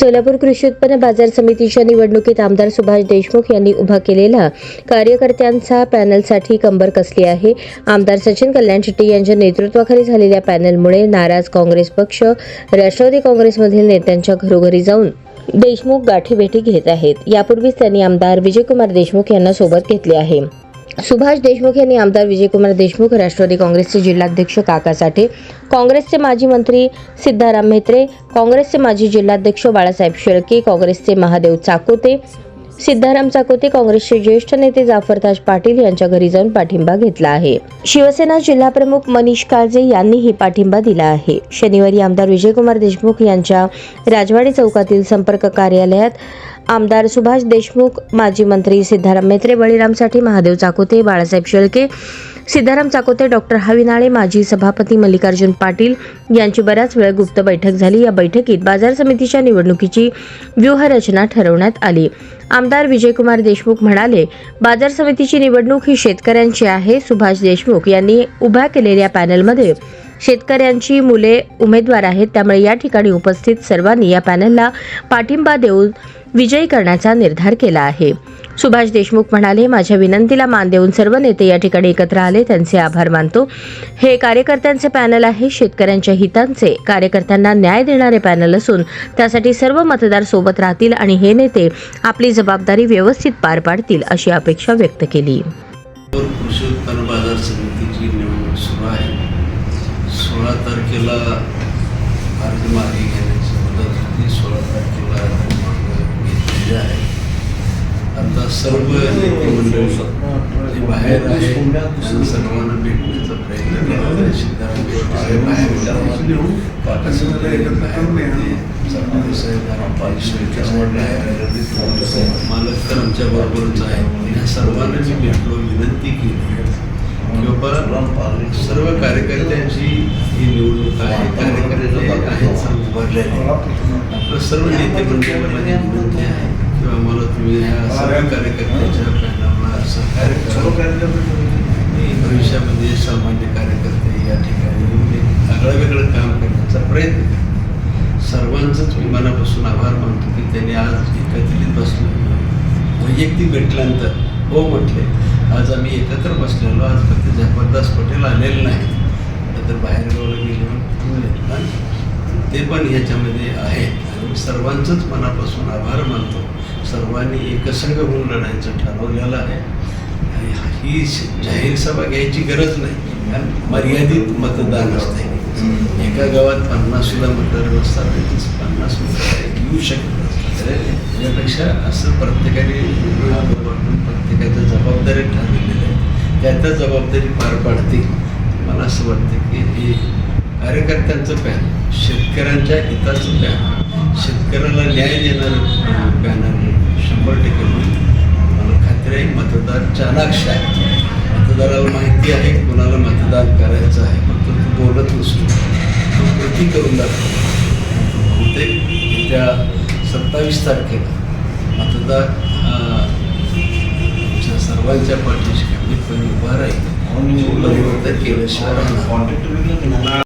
सोलापूर कृषी उत्पन्न बाजार समितीच्या निवडणुकीत आमदार सुभाष देशमुख यांनी उभा केलेला कार्यकर्त्यांचा पॅनलसाठी कंबर कसली आहे? आमदार सचिन कल्याण शेट्टी यांच्या नेतृत्वाखाली झालेल्या पॅनलमुळे नाराज काँग्रेस पक्ष राष्ट्रवादी काँग्रेसमधील नेत्यांच्या घरोघरी जाऊन देशमुख गाठीभेटी घेत आहेत. यापूर्वीच त्यांनी आमदार विजयकुमार देशमुख यांना सोबत घेतले आहे. सुभाष देशमुख यांनी आमदार विजयकुमार देशमुख राष्ट्रवादी काँग्रेसचे जिल्हाध्यक्ष काका साठे काँग्रेसचे माजी मंत्री सिद्धाराम म्हेत्रे काँग्रेसचे माजी जिल्हाध्यक्ष बाळासाहेब शेळके काँग्रेसचे महादेव चाकोते सिद्धाराम चाकोते काँग्रेसचे ज्येष्ठ नेते जाफरताज पाटील यांच्या घरी जाऊन पाठिंबा घेतला आहे. शिवसेना जिल्हाप्रमुख मनीष काळजे यांनीही पाठिंबा दिला आहे. शनिवारी आमदार विजयकुमार देशमुख यांच्या राजवाडी चौकातील संपर्क कार्यालयात आमदार सुभाष देशमुख माजी मंत्री सिद्धाराम मेत्रे बळीरामसाठी महादेव चाकोते बाळासाहेब शेळके सिद्धाराम चाकोते डॉक्टर हविनाळे माजी सभापती मल्लिकार्जुन पाटील यांची बऱ्याच वेळ गुप्त बैठक झाली. या बैठकीत बाजार समितीच्या निवडणुकीची व्यूहरचना ठरवण्यात आली. आमदार विजयकुमार देशमुख म्हणाले बाजार समितीची निवडणूक ही शेतकऱ्यांची आहे. सुभाष देशमुख यांनी उभ्या केलेल्या पॅनलमध्ये शेतकऱ्यांची मुले उमेदवार आहेत. त्यामुळे या ठिकाणी उपस्थित सर्वांनी या पॅनलला पाठिंबा देऊन विजयी करण्याचा निर्धार केला आहे. सुभाष देशमुख म्हणाले माझ्या विनंतीला मान देऊन सर्व नेते या ठिकाणी एकत्र आले त्यांचे आभार मानतो. हे कार्यकर्त्यांचे पॅनल आहे शेतकऱ्यांच्या हितांचे. कार्यकर्त्यांना न्याय देणारे पॅनल असून त्यासाठी सर्व मतदार सोबत राहतील आणि हे नेते आपली जबाबदारी व्यवस्थित पार पाडतील अशी अपेक्षा व्यक्त केली. कृषी उत्पन्न बाजार समितीची निवडणूक सुरू आहे. सोळा तारखेला अर्ज मागे घेण्याची मदत होती. सोळा तारखेला आहे. आता सर्व बाहेर आहे सर्वांना भेटण्याचा प्रयत्न बाहेर म्हणजे मालक तर आमच्या बरोबरच आहे. या सर्वांना मी भेटलो विनंती केली. की सर्व कार्यकर्त्यांची ही निवडणूक आहे. कार्यकर्ते आहेत सर्व उभारलेले आपलं सर्व नेते मंडळीला विनंती आहे सर्व कार्यकर्त्यांच्या सहकार्य आणि भविष्यामध्ये सामान्य कार्यकर्ते या ठिकाणी आगळं वेगळं काम करण्याचा प्रयत्न करा सर्वांचंच मी मनापासून आभार मानतो की त्यांनी आज एकत्रित बसलो वैयक्तिक भेटल्यानंतर हो म्हटले आज आम्ही एकत्र बसलेलो आज फक्त जबरदस्त पटेल आलेले नाही तर बाहेर गावला गेले ते पण ह्याच्यामध्ये आहेत. आणि सर्वांचंच मनापासून आभार मानतो. सर्वांनी एकसंघ होऊन लढायचं ठरवलेलं आहे. आणि ही जाहीर सभा घ्यायची गरज नाही. कारण मर्यादित मतदान असते एका गावात पन्नास सुद्धा मतदार नसतात पन्नास मतदार येऊ शकत नसतात. त्यापेक्षा असं प्रत्येकाने प्रत्येकाच्या जबाबदारी ठरवलेल्या आहेत. त्या त्या जबाबदारी पार पाडतील मला असं वाटतं की हे कार्यकर्त्यांचं पॅन शेतकऱ्यांच्या हिताचं पॅन शेतकऱ्याला न्याय देणारं पॅनल शंभर टक्के मला खात्री आहे मतदार चालाक्ष आहे. मतदाराला माहिती आहे कोणाला मतदान करायचं आहे. फक्त तो बोलत नसतो तो कृती करून दाखवतो बहुतेक येत्या सत्तावीस तारखेला मतदार हा आमच्या सर्वांच्या पाठीशी कमीतकमी उभा राहील. केल्याशिवाय